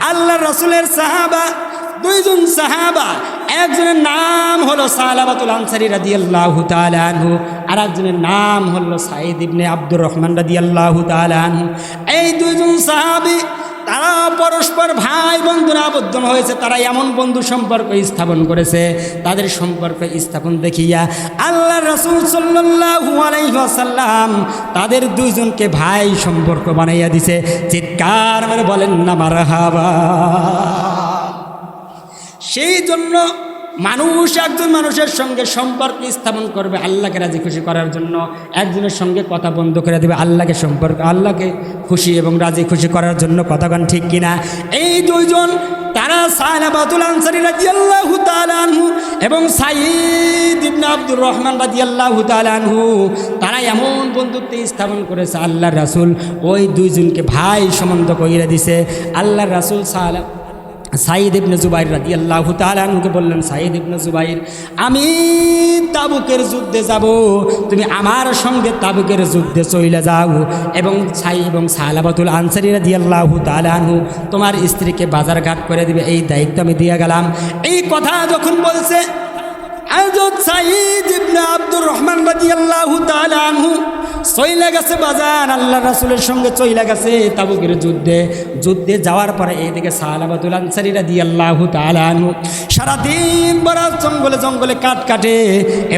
আল্লাহ রসুলের সাহাবা, দুইজন সাহাবা, একজনের নাম হলো সালাবাতুল আনসারি রাদি আল্লাহ তালু আর একজনের নাম হলো সাইদ ইবনে আব্দুর রহমান রাদি আল্লাহ তালু এই দুইজন সাহাবি তারা পরস্পর ভাই বন্ধুরা আবদ্ধ হয়েছে, তারা এমন বন্ধু সম্পর্ক স্থাপন করেছে, তাদের সম্পর্ক স্থাপন দেখিয়া আল্লাহ রসুল সাল্লাম তাদের দুজনকে ভাই সম্পর্ক বানাইয়া দিছে। চিৎকার মানে বলেন না মারা সেই জন্য মানুষ একজন মানুষের সঙ্গে সম্পর্ক স্থাপন করবে আল্লাহকে রাজি খুশি করার জন্য। একজনের সঙ্গে কথা বন্ধ করে দেবে আল্লাহকে সম্পর্ক, আল্লাহকে খুশি এবং রাজি খুশি করার জন্য কথাগান ঠিক কিনা? এই দুইজন, তারা সাহাবাতুল আনসারি রাজি আল্লাহ তালানহু এবং সাইদ ইবনে আব্দুর রহমান রাজি আল্লাহ তালানহু তারা এমন বন্ধুত্ব স্থাপন করেছে আল্লাহ রাসুল। ওই দুইজনকে ভাই সম্বন্ধ কইরা দিছে। আল্লাহ রাসুল সাহালা সাইদ ইবনে জুবাইর রাজি আল্লাহ তালকে বললেন সাইদ ইবনে জুবাইর, আমি তাবুকের যুদ্ধে যাব। তুমি আমার সঙ্গে তাবুকের যুদ্ধে চলে যাও। এবং সাই এবং সালাবাতুল আনসারি রাজি আল্লাহ তালহু তোমার স্ত্রীকে বাজারঘাট করে দিবে। এই দায়িত্ব আমি দিয়ে গেলাম। এই কথা যখন বলছে হযরত সাইদ ইবনে আব্দুর রহমান রাদিয়াল্লাহু তাআলা আনহু, চইলা গেছে বাজার আল্লাহ রাসূলের সঙ্গে চইলা গেছে তাবুকের যুদ্ধে। যুদ্ধে যাওয়ার পরে এইদিকে সাহাবাতুল আনসারী রাদিয়াল্লাহু তাআলা আনহু সারাদিন বড় জঙ্গলে জঙ্গলে কাট কাটে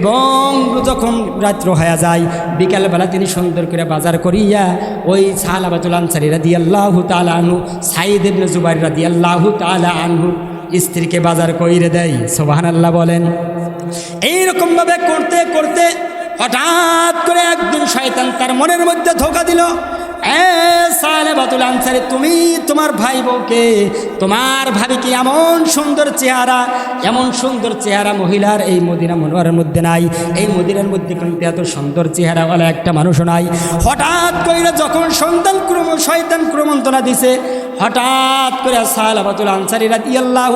এবং যখন রাত্র হয়ে যায়, বিকালবেলা তিনি সুন্দর করে বাজার করিয়া ওই সাহাবাতুল আনসারী রাদিয়াল্লাহু তাআলা আনহু, সাইদ ইবনে জুবাইর রাদিয়াল্লাহু তাআলা আনহু স্ত্রীকে বাজার কইরে দেয়। সোবাহান আল্লাহ বলেন এইরকমভাবে করতে করতে হঠাৎ করে একদিন শয়তান তার মনের মধ্যে ধোকা দিল। আনসারে, তুমি তোমার ভাই বউকে তোমার ভাবি কি এমন সুন্দর চেহারা, এমন সুন্দর চেহারা মহিলার এই মদিনা মনোয়ারের মধ্যে নাই। এই মদিনার মধ্যে কিন্তু এত সুন্দর চেহারাওয়ালা একটা মানুষও নাই। হঠাৎ করে যখন সন্তান ক্রম, শয়তান ক্রমন্তনা দিছে হঠাৎ করে সালাবাতুল আনসারি রাতি আল্লাহ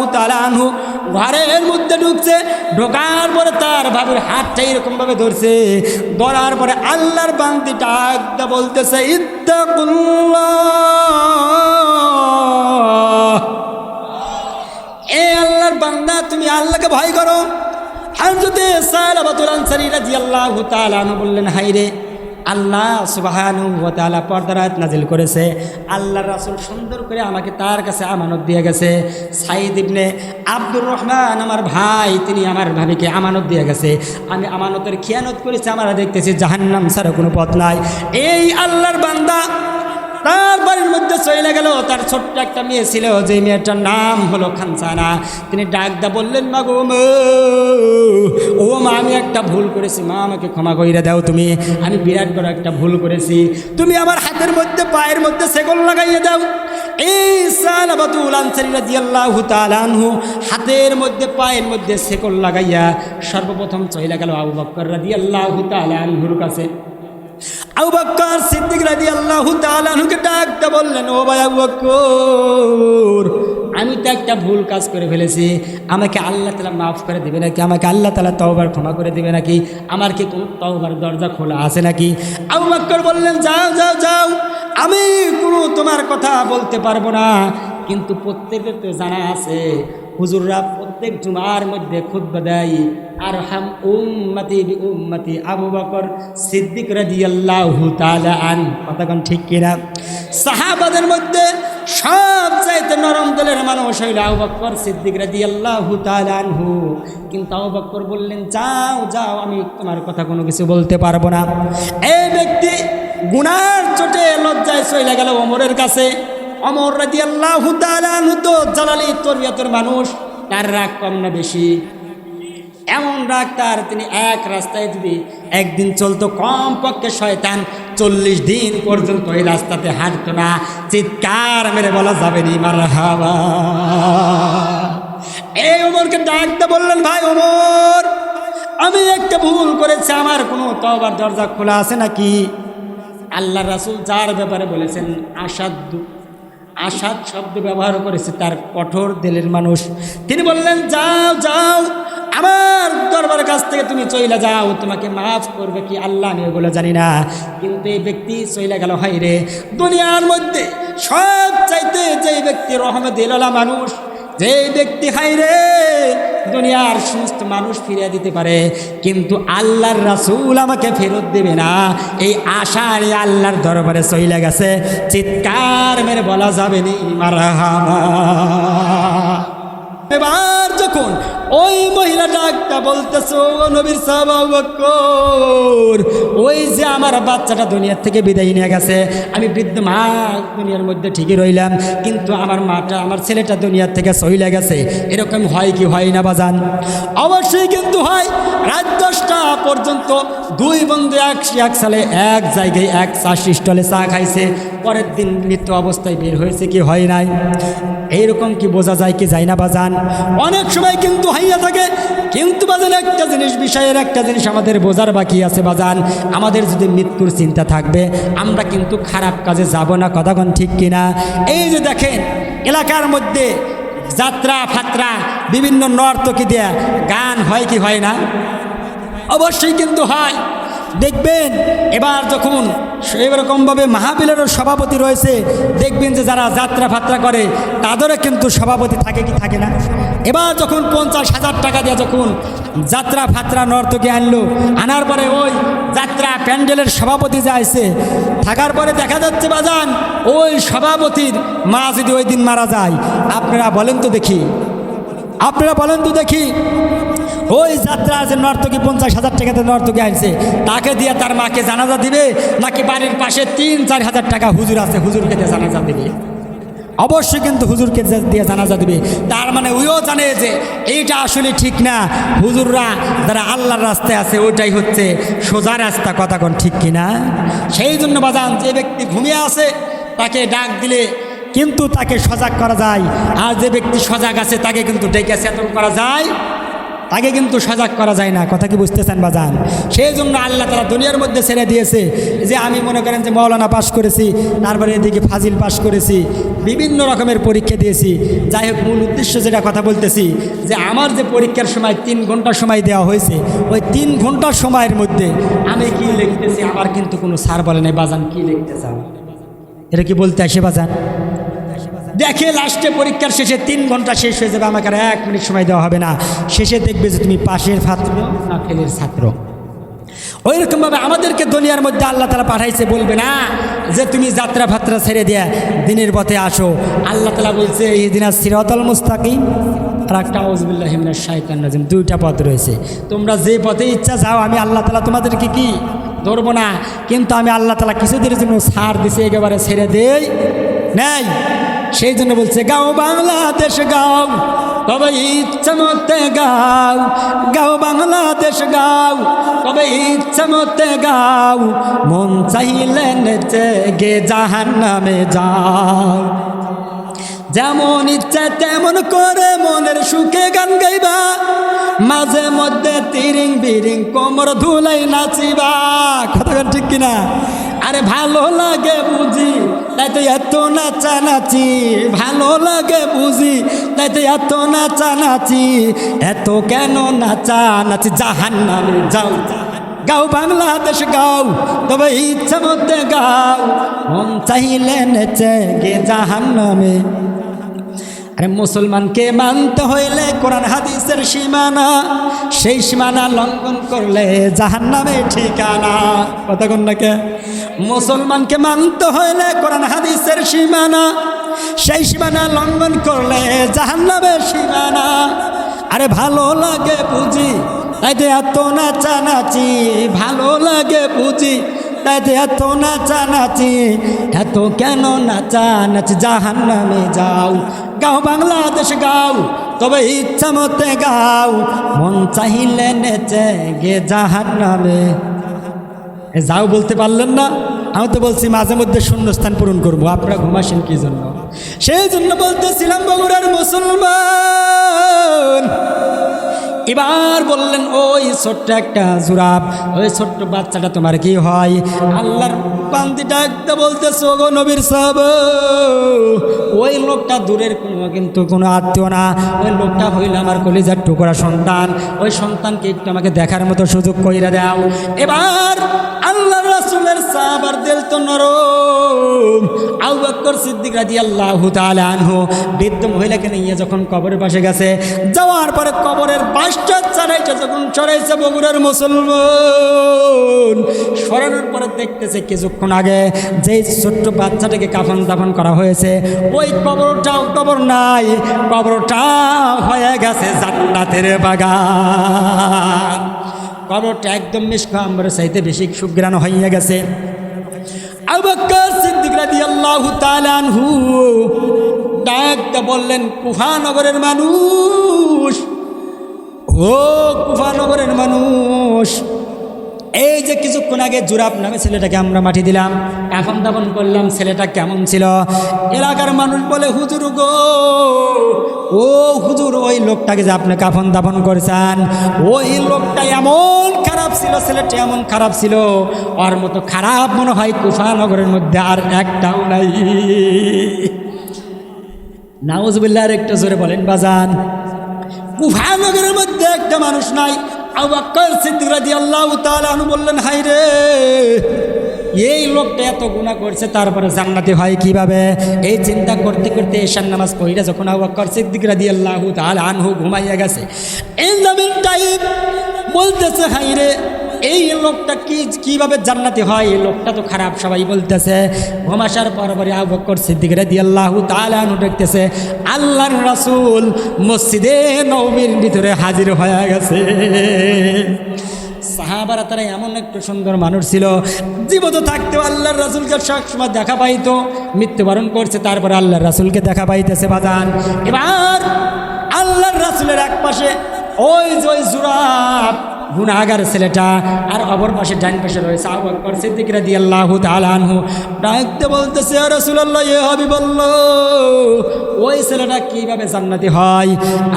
আনহু ঘরের মধ্যে ঢুকছে, ঢোকার পরে তার ভাবির হাতটা এরকমভাবে ধরছে। ধরার পরে আল্লাহর বান্দি ডাকটা বলতেছে, ইত্তাকুল্লাহ। এ আল্লাহর বান্দা, তুমি আল্লাহকে ভয় করো? হাজরতে সালাবাতুল আনসারি রাদিয়াল্লাহু তাআলা আনহু বললেন হাইরে আল্লাহ সুবাহানু তালা পর্দারাত নাজিল করেছে। আল্লাহ রাসুল সুন্দর করে আমাকে তার কাছে আমানত দিয়ে গেছে। সাইদ ইবনে আব্দুর রহমান আমার ভাই, তিনি আমার ভাবিকে আমানত দিয়ে গেছে। আমি আমানতের খেয়ানত করেছি, আমরা দেখতেছি জাহান্নাম ছাড়া কোনো পথ নাই। এই আল্লাহর বান্দা তার বাড়ির মধ্যে চলে গেল, তার ছোট্ট একটা মেয়ে ছিল যে মেয়েটার নাম হলো খানসানা তিনি ডাকদা বললেন, মা গো ও মা, আমি একটা ভুল করেছি, মা, আমাকে ক্ষমা কইরা দাও তুমি। আমি বিরাট বড় একটা ভুল করেছি। তুমি আমার হাতের মধ্যে, পায়ের মধ্যে সেগল লাগাইয়ে দাও। এই সালাবাতুল আনহু হাতের মধ্যে, পায়ের মধ্যে সেকল লাগাইয়া সর্বপ্রথম চলে গেল আবু বকর রাদিয়াল্লাহু তাআলা আনহুর কাছে। সিদ্দিক ডাকতে বললেন, ও ভাই আমি তো একটা ভুল কাজ করে ফেলেছি। আমাকে আল্লাহ তালা মাফ করে দেবে নাকি? আমাকে আল্লাহ তালা তওবার ক্ষমা করে দেবে নাকি? আমার কি কোনো তওবার দরজা খোলা আছে নাকি? আবু বকর বললেন, যাও যাও যাও। আমি কোনো তোমার কথা বলতে পারব না। কিন্তু প্রত্যেকের তো জানা আছে হুজুররা প্রত্যেক জুমার মধ্যে খুদ্া দেয়। আর হাম উম্মতি উম্মতি আবু বকর সিদ্দিক রাদিয়াল্লাহু তাআলা আন। কতক্ষণ ঠিক কিনা? সাহাবাদের মধ্যে সব চাইতে নরম দলের মানুষ হইল আবু বকর সিদ্দিক রাদিয়াল্লাহু তাআলা আনহু। কিন্তু আবু বকর বললেন, যাও যাও, আমি তোমার কথা কোনো কিছু বলতে পারব না। এই ব্যক্তি গুনার চোটে লজ্জায় চলে গেল ওমরের কাছে। অমর রাজি আল্লাহ তো জালালি তরিয়াতের মানুষ, তার রাগ কম না বেশি? এমন রাগ তার, তিনি এক রাস্তায় যদি একদিন চলতো কম পক্ষে শয়তান চল্লিশ দিন পর্যন্ত ওই রাস্তাতে হাঁটতো না। চিৎকার মেরে বলা যাবে নি মার এই ওমরকে ডাকতে বললেন, ভাই ওমর, আমি একটা ভুল করেছি, আমার কোনো তবার দরজা খোলা আছে নাকি? আল্লাহ রাসুল যার ব্যাপারে বলেছেন আসাদ আসাদ শব্দ ব্যবহার করেছে তার কঠোর দিলের মানুষ। তিনি বললেন, যাও যাও, আমার দরবার কাছ থেকে তুমি চইলে যাও, তোমাকে মাফ করবে কি আল্লাহ, আমি ওগুলো জানি না। কিন্তু এই ব্যক্তি চইলে গেল, হয় রে। দুনিয়ার মধ্যে সব চাইতে যেই ব্যক্তি রহমে দিল মানুষ, যেই ব্যক্তি হাইরে দুনিয়ার সুস্থ মানুষ ফিরিয়ে দিতে পারে। কিন্তু আল্লাহর রাসুল আমাকে ফেরত দেবে না। এই আশার আল্লাহর দরবারে সইলে গেছে। চিৎকার মেরে বলা যাবে নি, মারহামা। এবার যখন ওই মহিলা ডাকটা বলতেছ, ও নবীর সাহাবকর ওই যে আমার বাচ্চাটা দুনিয়ার থেকে বিদায় নিয়ে গেছে, আমি বৃদ্ধ মা দুনিয়ার মধ্যে ঠিকই রইলাম, কিন্তু আমার মাটা, আমার ছেলেটা দুনিয়ার থেকে সইলে গেছে। এরকম হয় কি হয় না বাজান? অবশ্যই কিন্তু হয়। রাত দশটা পর্যন্ত দুই বন্ধু এক এক সালে এক জায়গায় এক চা স্টলে চা খাইছে। পরের দিন মৃত্যু অবস্থায় বের হয়েছে কি হয় নাই? এইরকম কি বোঝা যায় কি যায় না বাজান? অনেক সময় কিন্তু হাইয়া থাকে। কিন্তু বাজান একটা জিনিস, বিষয়ের একটা জিনিস আমাদের বোঝার বাকি আছে বাজান। আমাদের যদি মৃত্যুর চিন্তা থাকবে, আমরা কিন্তু খারাপ কাজে যাব না কথাক্ষণ ঠিক কিনা? এই যে দেখেন, এলাকার মধ্যে যাত্রা ফাত্রা, বিভিন্ন নর্তকী দেয়া গান হয় কি হয় না? অবশ্যই কিন্তু হয়। দেখবেন, এবার যখন এরকমভাবে মাহাবিলেরও সভাপতি রয়েছে। দেখবেন যে যারা যাত্রা ফাত্রা করে, তাদেরও কিন্তু সভাপতি থাকে কি থাকে না। এবার যখন পঞ্চাশ হাজার টাকা দিয়ে যখন যাত্রা ফাত্রা নর্তকে আনলো, আনার পরে ওই যাত্রা প্যান্ডেলের সভাপতি যে আইছে, থাকার পরে দেখা যাচ্ছে বাজান, ওই সভাপতির মা যদি ওই দিন মারা যায়, আপনারা বলেন তো দেখি। আপনারা বলেন তো দেখি। ওই যাত্রা আছে নর্তকী পঞ্চাশ হাজার টাকাতে নর্তকী আনছে তাকে দিয়ে তার মাকে জানাজা দিবে, নাকি বাড়ির পাশে তিন, চার হাজার টাকা হুজুর আছে, হুজুরকে দিয়ে জানাজা দিবে? অবশ্যই কিন্তু হুজুরকে দিয়ে জানাজা দিবে। তার মানে ওইও জানে যে এইটা আসলে ঠিক না। হুজুররা যারা আল্লাহর রাস্তায় আছে, ওইটাই হচ্ছে সোজা রাস্তা, কথা কোন ঠিক কিনা? সেই জন্য বাজান, যে ব্যক্তি ঘুমিয়ে আছে, তাকে ডাক দিলে কিন্তু তাকে সজাগ করা যায়। আর যে ব্যক্তি সজাগ আছে, তাকে কিন্তু ডেকে চেতন করা যায়। তাকে কিন্তু সজাগ করা যায় না। কথা কি বুঝতেছেন বাজান? সেই জন্য আল্লাহ তারা দুনিয়ার মধ্যে ছেড়ে দিয়েছে যে আমি মনে করেন যে মৌলানা পাশ করেছি, তারপরে এদিকে ফাজিল পাশ করেছি, বিভিন্ন রকমের পরীক্ষা দিয়েছি। যাই হোক, মূল উদ্দেশ্য যেটা কথা বলতেছি, যে আমার যে পরীক্ষার সময় তিন ঘণ্টা সময় দেওয়া হয়েছে, ওই তিন ঘণ্টার সময়ের মধ্যে আমি কি লিখতেছি? আমার কিন্তু কোনো সার বলে নাই, বাজান, কি লিখতে চাও? এটা কি বলতে আসে বাজান? দেখে লাস্টে পরীক্ষার শেষে তিন ঘণ্টা শেষ হয়ে যাবে, আমাকে আর এক মিনিট সময় দেওয়া হবে না। শেষে দেখবে যে তুমি পাশের ছাত্র না ফেলের ছাত্র। ওই রকমভাবে আমাদেরকে দুনিয়ার মধ্যে আল্লাহ তালা পাঠাইছে, বলবে না যে তুমি যাত্রা ফাত্রা ছেড়ে দিয়ে দিনের পথে আসো। আল্লাহ তালা বলছে এই দিন আর সিরতল মুস্তাকিম। আর একটা আউজবুল্লাহিমিনের শাহিতান রাজিম, দুইটা পথ রয়েছে। তোমরা যে পথে ইচ্ছা যাও, আমি আল্লাহ তালা তোমাদেরকে কি ধরবো না, কিন্তু আমি আল্লাহ তালা কিছুদিনের জন্য ছাড় দিছে, একেবারে ছেড়ে দেই নেই। সেই জন্য বলছে, গাও বাংলাদেশ, গাও। তবে ইচ্ছা মতে গাও। গাও বাংলাদেশ, গাও। তবে ইচ্ছা মতে গাও। মন চাইলে নেচে গে জাহান নামে যাও। যেমন ইচ্ছা তেমন করে মনের সুখে গান গাইবা। মাঝে মধ্যে তিরিং বিরিং কোমর ধুলাই নাচিবা। কথা ঠিক কিনা? আরে ভালো লাগে বুঝি। তাই তো এত নাচানাচি, ভালো লাগে বুঝি। তাই তো এত নাচানাচি, এত কেন নাচানাচি? জাহান নামে যাও। গাও বাংলাদেশ, গাও। তবে ইচ্ছা মধ্যে গাও। মন চাইলে নেচে গে জাহান নামে আরে মুসলমানকে মানতে হইলে কোরআন হাদিসের সীমানা, সেই সীমানা লঙ্ঘন করলে জাহান নামে ঠিকানা। কথা কোন নাকে মুসলমানকে মানতে হইলে কোরআন হাদিসের সীমানা, সেই সীমানা লঙ্ঘন করলে জাহান নামে সীমানা। আরে ভালো লাগে বুঝি এত নাচা নাচি ভালো লাগে বুঝি এত নাচা নাচি, এত কেন নাচা নাচি? জাহান নামে যাও, গাও বাংলাদেশ গাও, তবে ইচ্ছা মতে গাও। মন চাহিলে নেচে গে জাহান নামে যাও বলতে পারলেন না? আমি তো বলছি মাঝে মধ্যে শূন্যস্থান পূরণ করব। আপনারা ঘুমাসেন কি জন্য? সেই জন্য বলতেছিলাম বগুড়ার মুসলমান এবার বললেন, ওই ছোট্ট একটা জুরাব, ওই ছোট্ট বাচ্চাটা তোমার কি হয়? আল্লাহর কান্দি ডাকতে বলতেছে, ওগো নবীর সাহাব, ওই লোকটা দূরের কোনো কিন্তু কোনো আত্মীয় না। ওই লোকটা হইল আমার কলিজার টুকরা সন্তান। ওই সন্তানকে একটু আমাকে দেখার মতো সুযোগ কইরা দাও। এবার আল্লাহ রাসূলের সাহাবার দিল তো আবু বকর সিদ্দিক তাআলা আনহু বৃদ্ধ মহিলাকে নিয়ে যখন কবরের পাশে গেছে, যাওয়ার পরে কবরের চারাইটা যখন চড়াইছে বগুড়ার মুসলমান। সরানোর পরে দেখতেছে কিছুক্ষণ আগে যেই ছোট্ট বাচ্চাটাকে কাফন দাফন করা হয়েছে, ওই কবরটাও কবর নাই, কবরটা হয়ে গেছে জান্নাতের বাগান। কবরটা একদম মিষ্ক আম্বরের চাইতে বেশি সুগ্রাণ হইয়া গেছে। আবাক্কর সিদ্দিক রাদিয়াল্লাহু তাআলা আনহু বললেন কুফানগরের মানুষ ও কুফানগরের মানুষ। এই যে কিছুক্ষণ আগে জুরাব নামে ছেলেটাকে আমরা মাটি দিলাম, এখন দাপন করলাম, ছেলেটা কেমন ছিল? এলাকার মানুষ বলে, হুজুর গো, ও হুজুর, ওই লোকটাকে যে আপনি কাফন দাপন করেছেন, ওই লোকটা এমন খারাপ ছিল, ছেলেটা এমন খারাপ ছিল। ওর মতো খারাপ মনে হয় কুফানগরের মধ্যে আর একটাও নাই। নাউজবিল্লার একটা জোরে বলেন, বাজান। কুফানগরের মধ্যে একটা মানুষ নাই। আবাক্কর সিদ্দিক রাদিয়াল্লাহু তাআলা আনহু বললেন হাই রে, এই লোকটা এত গুণা করছে, তারপরে জান্নাতি হয় কীভাবে? এই চিন্তা করতে করতে এশার নামাজ পড়িরা যখন আবাক্কর সিদ্দিক আল্লাহ তাআলা আনহু ঘুমাইয়া গেছে এই টাইম বলতেছে হাই রে এই লোকটা কি, কীভাবে জান্নাতি হয়? এই লোকটা তো খারাপ, সবাই বলতেছে, ঘুমাসার পরপরে আবু বকর সিদ্দিক রাদিয়াল্লাহু তাআলা আনহু দেখতেছে, আল্লাহর রাসূল মসজিদে নববীর ভিতরে হাজির হয়ে গেছে। সাহাবারা তারা এমন একটু সুন্দর মানুষ ছিল, জীবত থাকতে, আল্লাহর রাসুলকে সবসময় দেখা পাইতো, মৃত্যুবরণ করছে, তারপরে আল্লাহর রাসুলকে দেখা পাইতেছে বাজান। এবার আল্লাহর রাসুলের এক পাশে ওই জয় জুরাব গুনাগার ছেলেটা, আর অপর পাশে ডান পাশে রয়েছে আবু আকবর সিদ্দিক রাদিয়াল্লাহু তাআলা আনহু। ডাকতে বলতেছে, ইয়া রাসূলুল্লাহ, ইয়া হাবিবাল্লাহ, ওই ছেলেটা কীভাবে জান্নাতি হয়?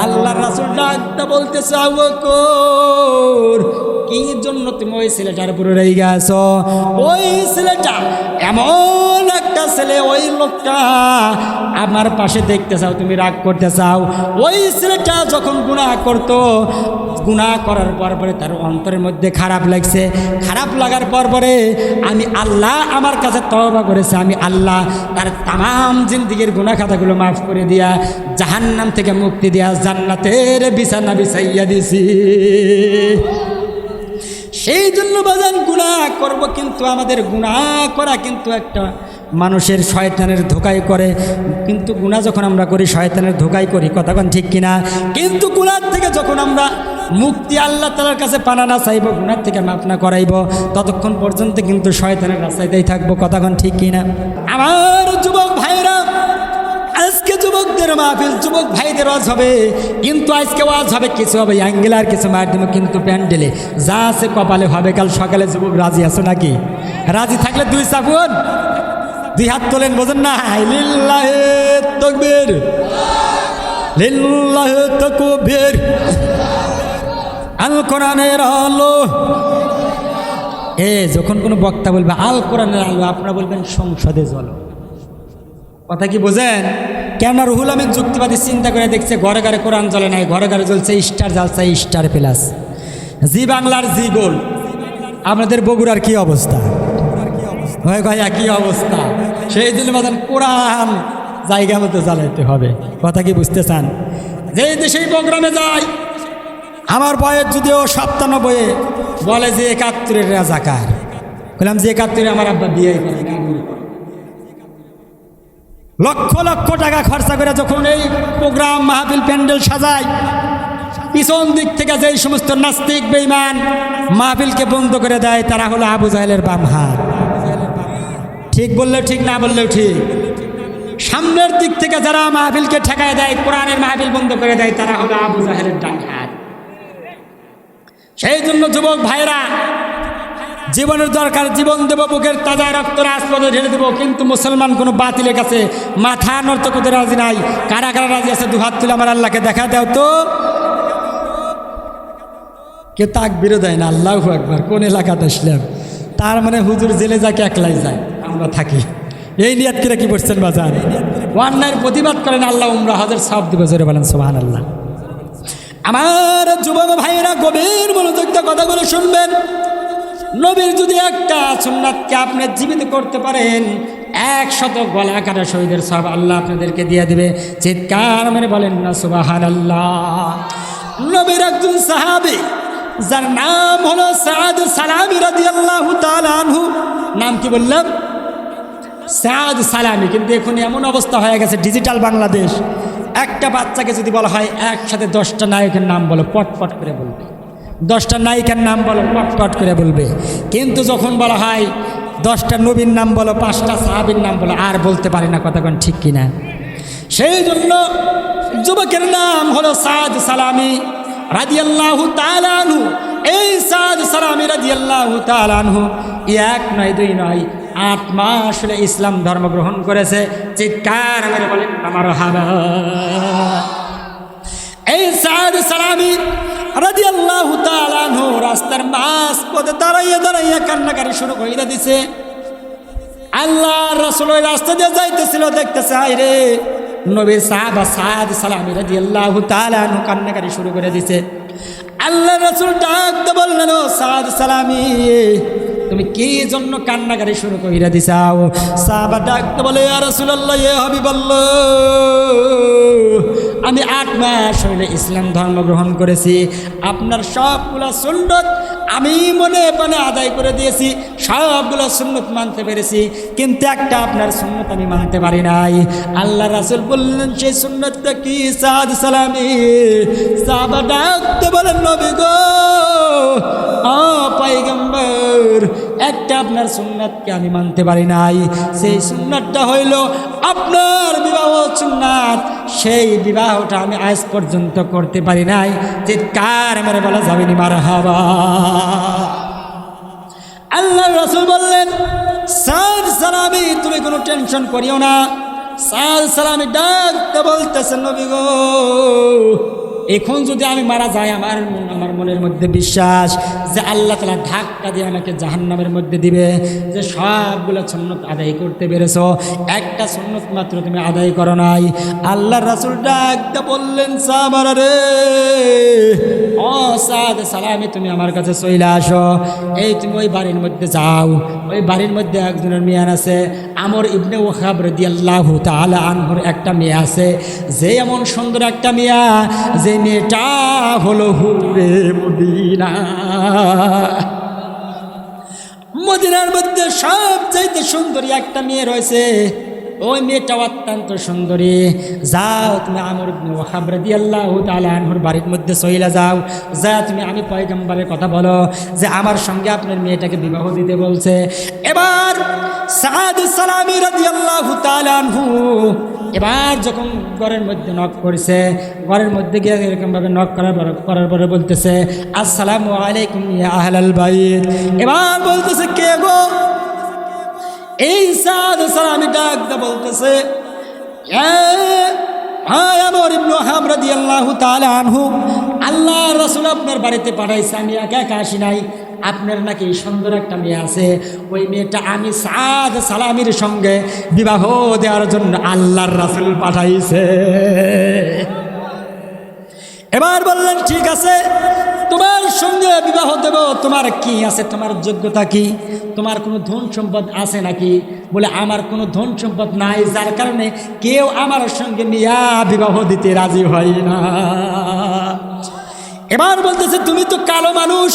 আল্লাহ রাসূল ডাকতে বলতেছে, আবু বকর কি জন্য তুমি ওই ছেলেটার উপরে রয়ে গেছো ওই ছেলেটা এমন একটা ছেলে, ওই লোকটা আমার পাশে দেখতে চাও, তুমি রাগ করতে চাও। ওই ছেলেটা যখন গুনাহ করতো, গুনাহ করার পর পরে তার অন্তরের মধ্যে খারাপ লাগছে। খারাপ লাগার পর পরে আমি আল্লাহ আমার কাছে তওবা করেছে, আমি আল্লাহ তার তাম জিন্দিগির গুনাহ খাতাগুলো মাফ করে দিয়া জাহান্নাম থেকে মুক্তি দিয়া জান্নাতের বিছানা বিছাইয়া দিছি। সেই জন্য বাজান গুণা করব কিন্তু আমাদের গুণা করা কিন্তু একটা মানুষের শয়তানের ধোকাই করে। কিন্তু গুণা যখন আমরা করি, শয়তানের ধোকাই করি কথাক্ষণ ঠিক কিনা? কিন্তু গুণার থেকে যখন আমরা মুক্তি আল্লাহ তালার কাছে পানা না চাইব, গুণার থেকে মাপ না করাইব, ততক্ষণ পর্যন্ত কিন্তু শয়তানের রাস্তাতেই থাকব কথাক্ষণ ঠিক কিনা? আমার যুবক ভাইরা আজকে যুবকদের মাহফিল, যুবক ভাইদের ওয়াজ হবে, কিন্তু আজকে ওয়াজ হবে কিছু হবে অ্যাঙ্গেলার কিছু মাধ্যমে কিন্তু প্যান্ডেলে। যা আছে কপালে হবে, কাল সকালে যুবক রাজি আছে নাকি? রাজি থাকলে দুই চাপুন। দুই হাত তোলেন, বোঝেন না? লিল্লাহে তকবীর। লিল্লাহে তকবীর। আল কোরআনের আলো। এ, যখন কোনো বক্তা বলবে আল কোরআনের আলো, আপনারা বলবেন সংসদে চলো কথা কি বোঝেন? কেন রুহুল আমিন যুক্তিবাদী চিন্তা করে দেখছে ঘরে ঘরে কোরআন জ্বলে নাই, ঘরে ঘরে জ্বলছে স্টার জ্বলছে স্টার প্লাস। জি বাংলার জি গোল। আপনাদের বগুড়ার কি অবস্থা? ভাইয়া, কি অবস্থা? সেই জন্য বাদান কোরআন জায়গা মতো জ্বালাইতে হবে। কথা কি বুঝতে চান যে দেশেই প্রোগ্রামে যায় আমার বয়স যদিও সপ্তান্ন বয়ে বলে যে একাত্তরের রাজাকার বললাম যে একাত্তরে আমার আব্বা বিয়ে করে। লক্ষ লক্ষ টাকা খরচা করে যখন এই প্রোগ্রাম মাহফিল প্যান্ডেল সাজায়, পিছন দিক থেকে যেই সমস্ত নাস্তিক বেইমান মাহফিলকে বন্ধ করে দেয়, তারা হলো আবু জাহেলের বাম হাত। ঠিক বললেও ঠিক, না বললেও ঠিক। সামনের দিক থেকে যারা মাহফিলকে ঠেকায় দেয়, কোরআনের মাহফিল বন্ধ করে দেয়, তারা হলো আবু জাহেলের ডান হাত। সেই জন্য যুবক ভাইরা জীবনের দরকার, জীবন দেব, বুকের তাজা রক্ত রাজপথে ঢেলে দেবো, কিন্তু মুসলমান কোনো বাতিলের কাছে মাথা নর্ত করতে রাজি নাই। কারা কারা রাজি আছে, দু হাত তুলে আমার আল্লাহকে দেখা দাও তো। কে তাক বিরোধ হয় না, আল্লাহ একবার কোন এলাকাতে আসলাম। তার মানে হুজুর জেলে যাকে, একলাই যায়, আমরা থাকি। এই নিয়াত কিরা কি করছেন বাজার? অন্যায়ের প্রতিবাদ করেন আল্লাহ, উমরা হজের সব দিবস জোরে বলেন সোহান আল্লাহ আমার যুবক ভাইয়েরা গভীর মনোযোগ কথাগুলো শুনবেন। নবীর যদি একটা সুন্নাতকে আপনি জীবিত করতে পারেন একশত গলা কাটা শহীদের সব আল্লাহ আপনাদেরকে দিয়ে দিবে। চিৎকার মানে বলেন না সুবাহান আল্লাহ নবীর একজন সাহাবি, যার নাম হলো সাদ সালামি রাদিয়াল্লাহু তাআলা আনহু। নাম কি বললাম? সাদ সালামি, কিন্তু এখন এমন অবস্থা হয়ে গেছে, ডিজিটাল বাংলাদেশ। একটা বাচ্চাকে যদি বলা হয়, একসাথে দশটা নায়কের নাম বলো, পটপট করে বলবে। দশটা নায়িকার নাম বলো, পটপট করে বলবে। কিন্তু যখন বলা হয়, দশটা নবীর নাম বলো, পাঁচটা সাহাবির নাম বলো, আর বলতে পারি না কতক্ষণ ঠিক কিনা। সেই জন্য যুবকের নাম হলো সাদ সালামি রাদিয়াল্লাহু তাআলাহু এই সাদ সালামি রাদিয়াল্লাহু তাআলাহু এক নয়, দুই নয়, আট মাস হলে ইসলাম ধর্ম গ্রহণ করেছে। চিৎকার মেরে বলেন, আমার হাবা। এই সাদ সালামি রাদিয়াল্লাহু তাআলাহু রাস্তার মাস পথে দাঁড়াইয়া দাঁড়াইয়া কান্নাকারি শুরু করে দিছে। আল্লাহ রসুল ওই রাস্তা দিয়ে যাইতেছিল, দেখতেছে আই রে! নবীর সাহাবা সাদ সালামি রাজি আল্লাহ তালানু কান্নাকারি শুরু করে দিছে। আল্লাহ রসুল ডাকতে বললেন, ও সাদ সালামি, তুমি কি জন্য কান্নাকারি শুরু কইরা দিছাও? সাহাবা ডাকতে বলে আর রসুল্লাহ এ হবি বলল আমি আট মাস হইলে ইসলাম ধর্ম গ্রহণ করেছি। আপনার সবগুলা সুন্নত আমি মনে প্রাণে আদায় করে দিয়েছি, সবগুলো সুন্নত মানতে পেরেছি। কিন্তু একটা আপনার সুন্নত আমি মানতে পারি নাই। আল্লাহ রাসুল বললেন সেই সুন্নতটা কি? সাদ সালামি। সাবা ডাকতে বলেন, নবী গো ও পাইগম্বর একটা আপনার সুন্নাতকে আমি মানতে পারি নাই। সেই সুন্নাতটা হইল আপনার বিবাহ সুন্নাত। সেই বিবাহটা আমি আজ পর্যন্ত করতে পারি নাই। চিৎকার মেরে বলা যাবে নি মার হাবা আল্লাহ রসুল বললেন সাদ সালামি, তুমি কোনো টেনশন করিও না। সাদ সালামি ডাকতে বলতেছেন নবী গো। এখন যদি আমি মারা যাই, আমার আমার মনের মধ্যে বিশ্বাস যে আল্লাহ তালা ধাক্কা দিয়ে আমাকে জাহান্নামের মধ্যে দিবে, যে সবগুলো সুন্নত আদায় করতে পেরেছ। একটা সুন্নত মাত্র তুমি আদায় করো নাই। আল্লাহ রাসুলটা ডাকতে বললেন সাবার রে। ও সাদ, সালামি তুমি আমার কাছে চইলে আসো। এই তুমি ওই বাড়ির মধ্যে যাও। ওই বাড়ির মধ্যে একজনের মেয়ান আছে। আমর ইবনে ওহাব রদি আল্লাহ তাহলে আনহুর একটা মেয়ে আছে। যে এমন সুন্দর একটা মেয়া, যে মেয়েটা হলো হুরে মদিনা। মদিনার মধ্যে সব চাইতে সুন্দরী একটা মেয়ে রয়েছে। ওই মেয়েটা অত্যন্ত সুন্দরী। যাও তুমি আমর ওহাবরা দিয়ে আল্লাহ আনহুর বাড়ির মধ্যে সহিলা যাও। যা তুমি আমি পয়গম্বরের কথা বলো যে আমার সঙ্গে আপনার মেয়েটাকে বিবাহ দিতে বলছে। এবার এবার যখন ঘরের মধ্যে নক করছে ঘরের মধ্যে গিয়ে এরকমভাবে নক করার পর, করার পরে বলতেছে, আসসালামু আলাইকুম আহলাল এবার বলতেছে, কে গো? এই সাদ সালামি ডাক বলতেছে। হ্যাঁ আমার ইবনু হাম রাদিয়াল্লাহু তাআলা আনহু রাসূল আপনার বাড়িতে পাঠাইছে, আমি আপনার নাকি সুন্দর একটা মেয়ে আছে। ওই মেয়েটা আমি সালামির সঙ্গে বিবাহ দেওয়ার জন্য আল্লাহর রাসূল পাঠাইছে। এবার বললেন, ঠিক আছে তোমার সঙ্গে বিবাহ দেব, তোমার কি আছে? তোমার যোগ্যতা কি? তোমার কোনো ধন সম্পদ আছে নাকি? বলে, আমার কোনো ধন সম্পদ নাই, যার কারণে কেউ আমার সঙ্গে মিয়া বিবাহ দিতে রাজি হয় না। এবার বলতেছে, তুমি তো কালো মানুষ,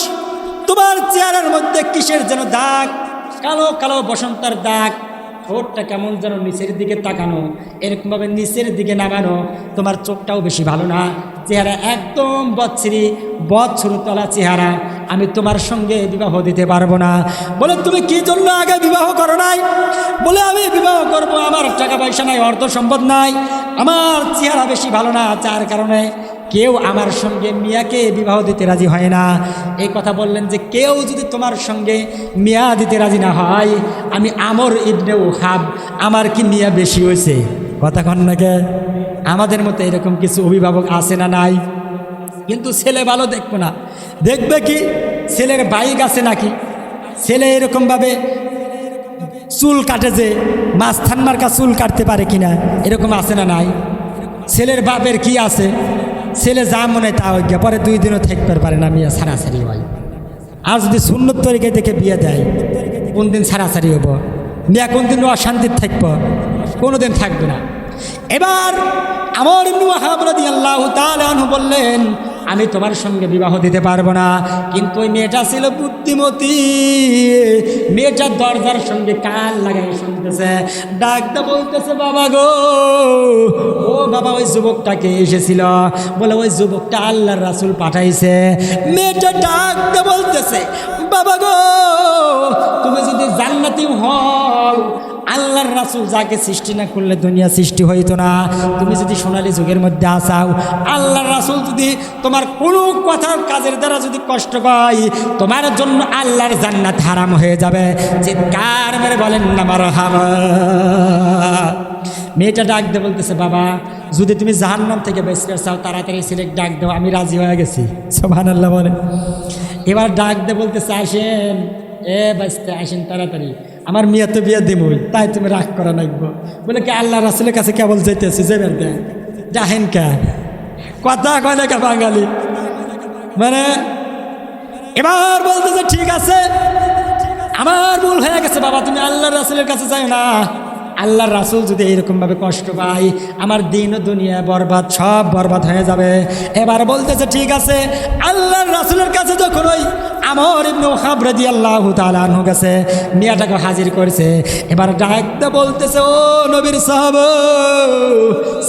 তোমার চেহারার মধ্যে কিসের যেন দাগ? কালো কালো বসন্তার দাগ। ঠোঁটটা কেমন যেন নিচের দিকে তাকানো, এরকমভাবে নিচের দিকে নামানো, তোমার চোখটাও বেশি ভালো না? চেহারা একদম বৎসরি বৎসরতলা চেহারা। আমি তোমার সঙ্গে বিবাহ দিতে পারব না। বলে, তুমি কি জন্য আগে বিবাহ করো নাই? বলে, আমি বিবাহ করব। আমার টাকা পয়সা নাই অর্থ সম্পদ নাই। আমার চেহারা বেশি ভালো না, যার কারণে কেউ আমার সঙ্গে মিয়াকে বিবাহ দিতে রাজি হয় না। এই কথা বললেন যে, কেউ যদি তোমার সঙ্গে মিয়া দিতে রাজি না হয়, আমি আমর ইবনে হাব আমার কি মিয়া বেশি হয়েছে? কথা নাকি আমাদের মতো এরকম কিছু অভিভাবক আছে না নাই? কিন্তু ছেলে ভালো দেখব না। দেখবে কি? ছেলের বাইক আছে নাকি? ছেলে এরকমভাবে চুল কাটে যে, মাঝখান মার্কা চুল কাটতে পারে কিনা, এরকম আছে না নাই? ছেলের বাপের কি আছে? ছেলে যা মনে তা অজ্ঞা পরে দুই দিনও থাকতে পারে না মেয়ে, সারাসারি হয়। আর যদি সুন্নত তরিকে দেখে বিয়ে দেয়, কোন দিন সারাসারি হব মেয়ে, কোন দিন অশান্তির থাকব? কোনো দিন থাকবে না। এবার আমার ইবনু বললেন আমি তোমার সঙ্গে বিবাহ দিতে পারব না। কিন্তু ওই মেয়েটা ছিল বুদ্ধিমতী। মেয়েটার দরজার সঙ্গে কান লাগাই শুনতেছে। ডাকতে বলতেছে, বাবা গো। ও বাবা, ওই যুবকটাকে এসেছিল? বলে, ওই যুবকটা আল্লাহর রাসুল পাঠাইছে। মেয়েটা ডাকতে বলতেছে, বাবা গো, তুমি যদি জান্নাতি হও আল্লাহর রাসুল যাকে সৃষ্টি না করলে দুনিয়া সৃষ্টি হইতো না। তুমি যদি সোনালি যুগের মধ্যে আসাও, আল্লাহর রাসুল যদি তোমার কোনো কথা কাজের দ্বারা যদি কষ্ট পাই তোমার জন্য আল্লাহর জান্নাত হারাম হয়ে যাবে। চিৎকার মেরে বলেন না মার মেয়েটা ডাক দে বলতেছে, বাবা, যদি তুমি জাহান্নাম থেকে বেসতে চাও তাড়াতাড়ি সিলেক্ট ডাক দেও, আমি রাজি হয়ে গেছি। সোহান আল্লাহ বলে এবার ডাক দে বলতেছে, আসেন। এ বাঁচতে আসেন তাড়াতাড়ি। আমার মেয়ে তো বিয়ে দিবই তাই তুমি রাগ করা লাগবো বলে কি, আল্লাহ রাসুলের কাছে কেবল যেতেছি যে বের দেয় যাহেন কে? কথা কয় না কে বাঙালি? মানে এবার বলতেছে, ঠিক আছে, আমার ভুল হয়ে গেছে বাবা, তুমি আল্লাহ রাসুলের কাছে যাই না। আল্লাহর রাসুল যদি এইরকমভাবে কষ্ট পাই আমার দিন দুনিয়া বরবাদ, সব বরবাদ হয়ে যাবে। এবার বলতেছে, ঠিক আছে। আল্লাহর রাসুলের কাছে যখন ওই আমর ইবনু হাবরাদি আল্লাহ তালানহু গেছে, মিয়াটাকে হাজির করেছে। এবার ডাকতে বলতেছে, ও নবীর সাহাব,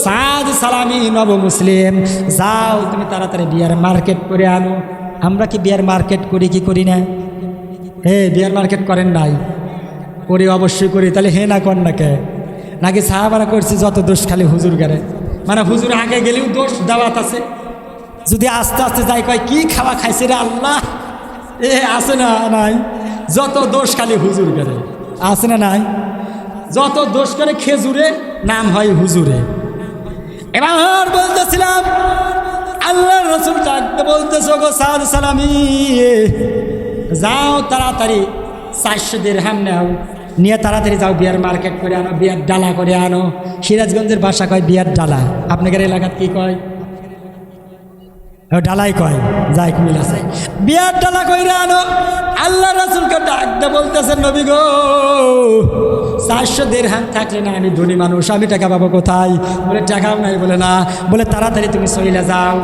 সাদ সালামি নব মুসলিম যাও তুমি তাড়াতাড়ি বিয়ার মার্কেট করে আনো। আমরা কি বিয়ার মার্কেট করি কি করি না? হে বিয়ার মার্কেট করেন নাই। করি, অবশ্যই করি। তাহলে হে না কর না কে নাকি সাহাবারা করছি যত দোষ খালি হুজুর গারে মানে হুজুর আগে গেলেও দোষ দাওয়াত আছে। যদি আস্তে আস্তে যাই কয়, কি খাওয়া খাইছে রে আল্লাহ? এ, আছে না নাই? যত দোষ খালি হুজুর করে আছে না নাই? যত দোষ করে খেজুরে, নাম হয় হুজুরে। এবার বলতেছিলাম আল্লাহ রসুল ডাকতে বলতেছ গো সাদ সালামি। যাও তাড়াতাড়ি চারশো দেড় হাম নাও। নিয়ে তাড়াতাড়ি যাও, বিয়ার মার্কেট করে আনো, বিয়ার ডালা করে আনো। সিরাজগঞ্জের বাসা কয় বিয়ার ডালা? আপনাদের এলাকাত কি কয়? ডালাই কয়, যাই মিল আছে। বিয়ার ডালা কইরে আনো আল্লাহ রাসুলকে ডাকতে বলতেছেন নবী গো, চারশো দেড় হাত থাকলে না আমি ধনী মানুষ, আমি টাকা পাবো কোথায়? বলে, টাকাও নাই, বলে, না। বলে, তাড়াতাড়ি তুমি সইলে যাও।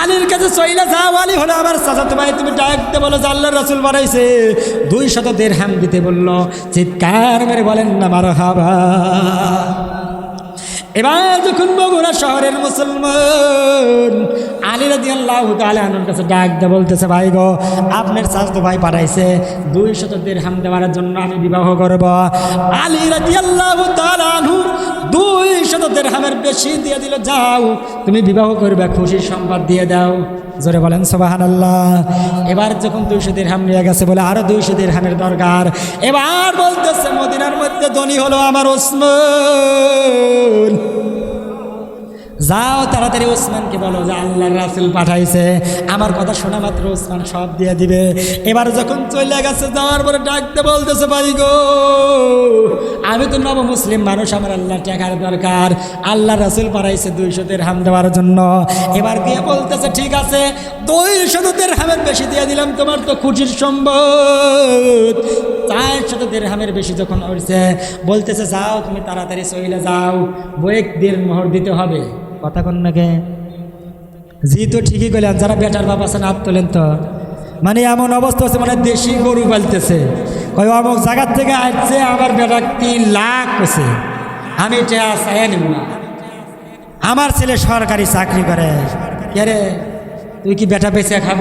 আলীর কাছে সইলে যাও, আলী হলো আমার চাচাতো ভাই তুমি ডাকতে বলো যে আল্লাহ রাসুল বাড়াইছে দুই শত দেড় হাম দিতে বলল, চিৎকার মেরে বলেন না মারো হাবা এবার যখন বগুড়া শহরের মুসলমান আলী রাজি আল্লাহ তালুর কাছে ডাক দে বলতেছে, ভাই গো, আপনার স্বাস্থ্য ভাই পাঠাইছে। দুই শত হাম দেওয়ার জন্য আমি বিবাহ করব। আলী রাজি আল্লাহ আনহু দুই শত হামের বেশি দিয়ে দিল, যাও, তুমি বিবাহ করবে, খুশির সংবাদ দিয়ে দাও। জোরে বলেন সোবাহান আল্লাহ এবার যখন দুইশো হাম নিয়ে গেছে বলে আরও দুইশো হামের দরকার। এবার বলতেছে, মদিনার মধ্যে ধনী হলো আমার ওসমান। যাও তাড়াতাড়ি ওসমানকে বলো যে আল্লাহর রাসুল পাঠাইছে। আমার কথা শোনা মাত্র ওসমান সব দিয়ে দিবে। এবার যখন চলে গেছে, যাওয়ার পরে ডাকতে বলতেছে, ভাই গো, আমি তো নব মুসলিম মানুষ, আমার আল্লাহ টাকার দরকার। আল্লাহ রাসুল পাঠাইছে দুই শতের হাম দেওয়ার জন্য। এবার দিয়ে বলতেছে, ঠিক আছে দুই দুইশো হামের বেশি দিয়ে দিলাম, তোমার তো খুশির সম্ভব চার শত হামের বেশি যখন হয়েছে বলতেছে, যাও, তুমি তাড়াতাড়ি সইলে যাও, বয়েক দের মোহর দিতে হবে। কথা কন নাকি জি তো ঠিকই করলেন যারা বেটার বাবা আছেন হাত তোলেন তো। মানে এমন অবস্থা হচ্ছে মানে দেশি গরু পালতেছে। কয়, অমুক জায়গার থেকে আসছে, আমার বেটা তিন লাখ হচ্ছে আমি এটা চাই নিব আমার ছেলে সরকারি চাকরি করে। কে তুই কি বেটা বেঁচে খাব?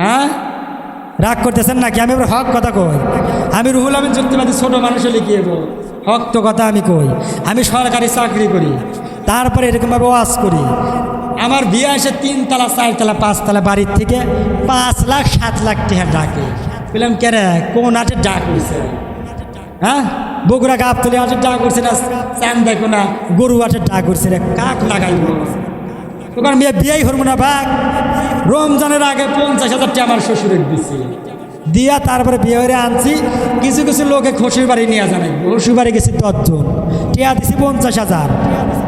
হ্যাঁ? রাগ করতেছেন নাকি? আমি এবার হক কথা কই। আমি রুহুল আমিন যুক্তিবাদী ছোট মানুষ হলে হব হক তো কথা আমি কই। আমি সরকারি চাকরি করি। তারপরে এরকমভাবে ওয়াজ করি। আমার বিয়ে আসে তিনতলা, চারতলা, পাঁচতলা বাড়ির থেকে পাঁচ লাখ, সাত লাখ টাকা ডাকে। বললাম কেন কোন হাটে ডাক হয়েছে হ্যাঁ? বগুড়া গাপ তুলে হাটে ডাক করছে না চান দেখো না গরু হাটে ডাক করছে রে, কাক লাগাইব তোমার মেয়ে বিয়েই হরবো না, ভাগ। রমজানের আগে পঞ্চাশ হাজার টাকা আমার শ্বশুরের দিছি। দিয়া তারপরে বিয়ে হয়ে আনছি, কিছু কিছু লোকে খুশির বাড়ি নিয়ে যাবে। শ্বশুর বাড়ি গেছি দশজন, টিয়া দিছি পঞ্চাশ হাজার।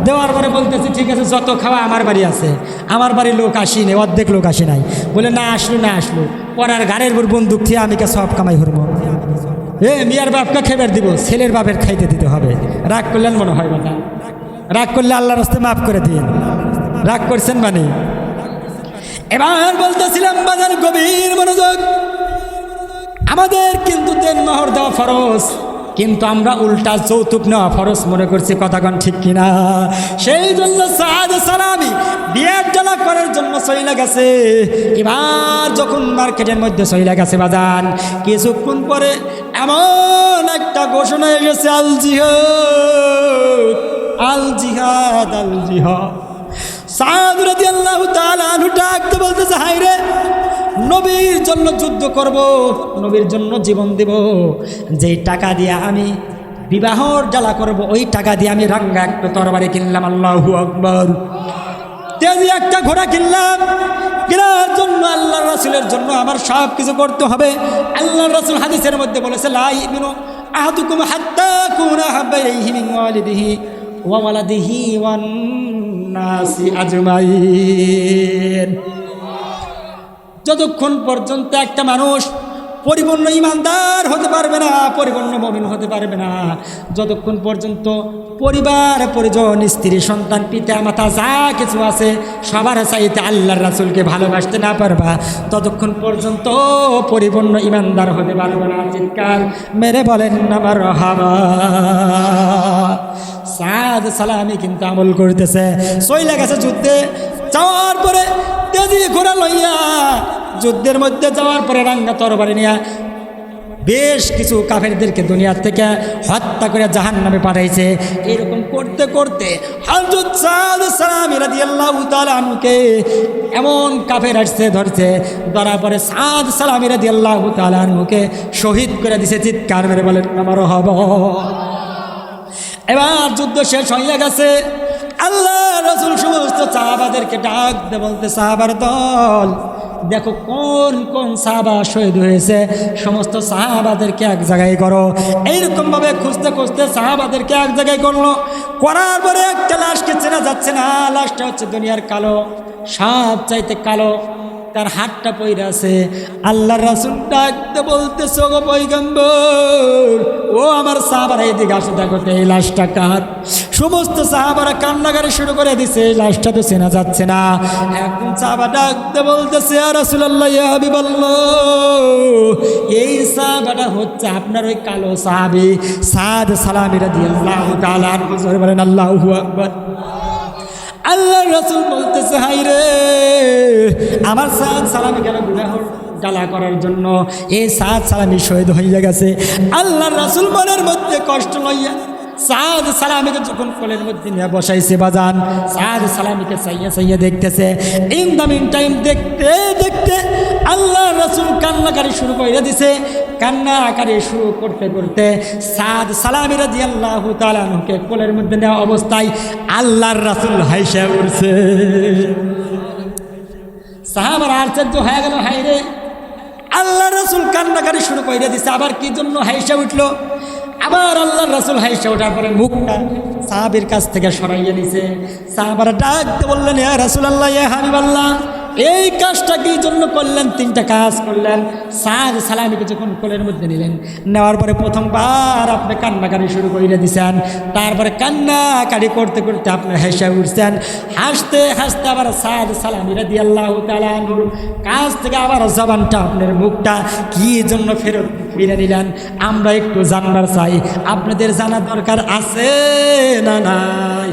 দেওয়ার পরে বলতেছি, ঠিক আছে, যত খাওয়া আমার বাড়ি আছে, আমার বাড়ির লোক আসিনি অর্ধেক লোক আসে নাই। বলে, না, আসলো না আসলো। পরার গাড়ির উপর বন্দুক থিয়ে আমি কে সব কামাই হরব এ, মিয়ার বাপকে খেবার দিব, ছেলের বাপের খাইতে দিতে হবে। রাগ করলেন মনে হয় বাবা রাগ করলে আল্লাহ রাস্তে মাফ করে দিন। রাগ করছেন মানে? এবার বলতেছিলাম, বাজার গভীর মনোযোগ। আমাদের কিন্তু দেন মোহর দেওয়া ফরজ। কিন্তু আমরা উল্টা যৌতুক নেওয়া ফরজ মনে করছি কথাগণ ঠিক কিনা? সেই জন্য সাদ সালামি, বিয়ের জ্বালা করার জন্য সইলা গেছে। এবার যখন মার্কেটের মধ্যে সইলা গেছে বাজান, কিছুক্ষণ পরে এমন একটা ঘোষণা এসেছে, আল জিহাদ আল জিহাদ আল জিহাদ। সাদ আনহু ডাকতে বলতেছে হাই রে নবীর জন্য যুদ্ধ করব, নবীর জন্য জীবন দেব। যেই টাকা দিয়ে আমি বিবাহর জ্বালা করব, ওই টাকা দিয়ে আমি রাঙ্গা একটা তরবারি কিনলাম, আল্লাহু আকবর। তেজি একটা ঘোড়া কিনলাম, কেনার জন্য আল্লাহ রাসুলের জন্য আমার সব কিছু করতে হবে। আল্লাহ রাসুল হাদিসের মধ্যে বলেছে লাই আহাদুকুম হাত্তা কুনা হাব্বা ইলাইহি মিন ওয়ালিদিহি ওয়া ওয়ালাদিহি ওয়ান নাসি আজমাইন। যতক্ষণ পর্যন্ত একটা মানুষ পরিপূর্ণ ইমানদার হতে পারবে না, পরিপূর্ণ মমিন হতে পারবে না, যতক্ষণ পর্যন্ত পরিবার, পরিজন, স্ত্রী, সন্তান, পিতা, মাতা যা কিছু আছে সবার চাইতে আল্লাহর রাসুলকে ভালোবাসতে না পারবা, ততক্ষণ পর্যন্ত পরিপূর্ণ ইমানদার হতে পারবে না। চিৎকার মেরে বলেন আমার হাবা। সাদ সালামি কিন্তু আমল করতেছে। সইলা গেছে যুদ্ধে, যাওয়ার পরে তেজি ঘোরা লইয়া যুদ্ধের মধ্যে যাওয়ার পরে রাঙ্গা তরবারি নিয়ে বেশ কিছু কাফেরদেরকে দুনিয়ার থেকে হত্যা করে জাহান নামে পাঠাইছে। এরকম করতে করতে আনহুকে এমন কাফের আসছে, ধরছে, ধরার পরে সাদ সালামি রাদিয়াল্লাহু তাআলা আনহুকে শহীদ করে দিছে চিৎকার মেরে বলেন আমার হব। এবার যুদ্ধ শেষ হইয়া গেছে। আল্লাহ রসুল সমস্ত সাহাবাদেরকে ডাক দে বলতে, সাহাবার দল, দেখো কোন কোন সাহাবা শহীদ হয়েছে, সমস্ত সাহাবাদেরকে এক জায়গায় করো। এইরকমভাবে খুঁজতে খুঁজতে সাহাবাদেরকে এক জায়গায় করল। করার পরে একটা লাশকে চেনা যাচ্ছে না, লাশটা হচ্ছে দুনিয়ার কালো সাপ চাইতে কালো। তার হাতটা পইরা আছে। আল্লাহ রাসুল ডাকতে বলতেছে গো পৈগম্বর ও আমার সাহাবারা এদিকে আসে, দেখো এই লাশটা কার? সমস্ত সাহাবারা কান্নাকারি শুরু করে দিছে, এই লাশটা তো চেনা যাচ্ছে না। এখন সাহাবা ডাকতে বলতেছে আর রাসুলাল্লাহ হাবিবাল্লাহ, এই সাহাবাটা হচ্ছে আপনার ওই কালো সাহাবি সাদ সালামিরা দিয়ে আল্লাহ তাআলা বলেন, আল্লাহু আকবার। আল্লাহ রসুল বলতেছে হাই রে, আমার সাদ সালামি কেন গুনাহর জ্বালা করার জন্য এই সাদ সালামি শহীদ হইয়া গেছে? আল্লাহ রসুল মনের মধ্যে কষ্ট লইয়া সাদ সালামিকে যখন কোলের মধ্যে নিয়ে বসাইছে বাজান, সাদ সালামিকে চাইয়া চাইয়া দেখতেছে। ইন দ্য মিন টাইম দেখতে দেখতে আল্লাহ রসুল কান্নাকারি শুরু করে দিছে। কান্নাকারি শুরু করতে করতে সাদ সালামিরা দিয়ে আল্লাহ তালানুকে কোলের মধ্যে নেওয়া অবস্থায় আল্লাহর রাসুল হাইসা উঠছে। সাহাবার আশ্চর্য হয়ে গেল হাইরে আল্লাহ রসুল কান্নাকারি শুরু করে দিছে, আবার কি জন্য হাইসা উঠল? আবার আল্লাহ রসুল হাইসা ওঠার পরে মুখটা সাহাবির কাছ থেকে সরাইয়ে নিছে। সাহাবারা ডাকতে বললেন, ইয়া রসুল আল্লাহ হাবিব আল্লাহ এই কাজটা কি জন্য করলেন? তিনটা কাজ করলেন। সাদ সালামিকে যখন কোলের মধ্যে নিলেন, নেওয়ার পরে প্রথমবার আপনি কান্নাকারি শুরু করে দিছেন। তারপরে কান্নাকারি করতে করতে আপনি হেসে উঠছেন। হাসতে হাসতে আবার সাদ সালামিরা দিয়ে আল্লাহ কাছ থেকে আবার জবানটা আপনার মুখটা কি জন্য ফেরত ফিরে নিলেন? আমরা একটু জানবার চাই, আপনাদের জানা দরকার আছে না নাই?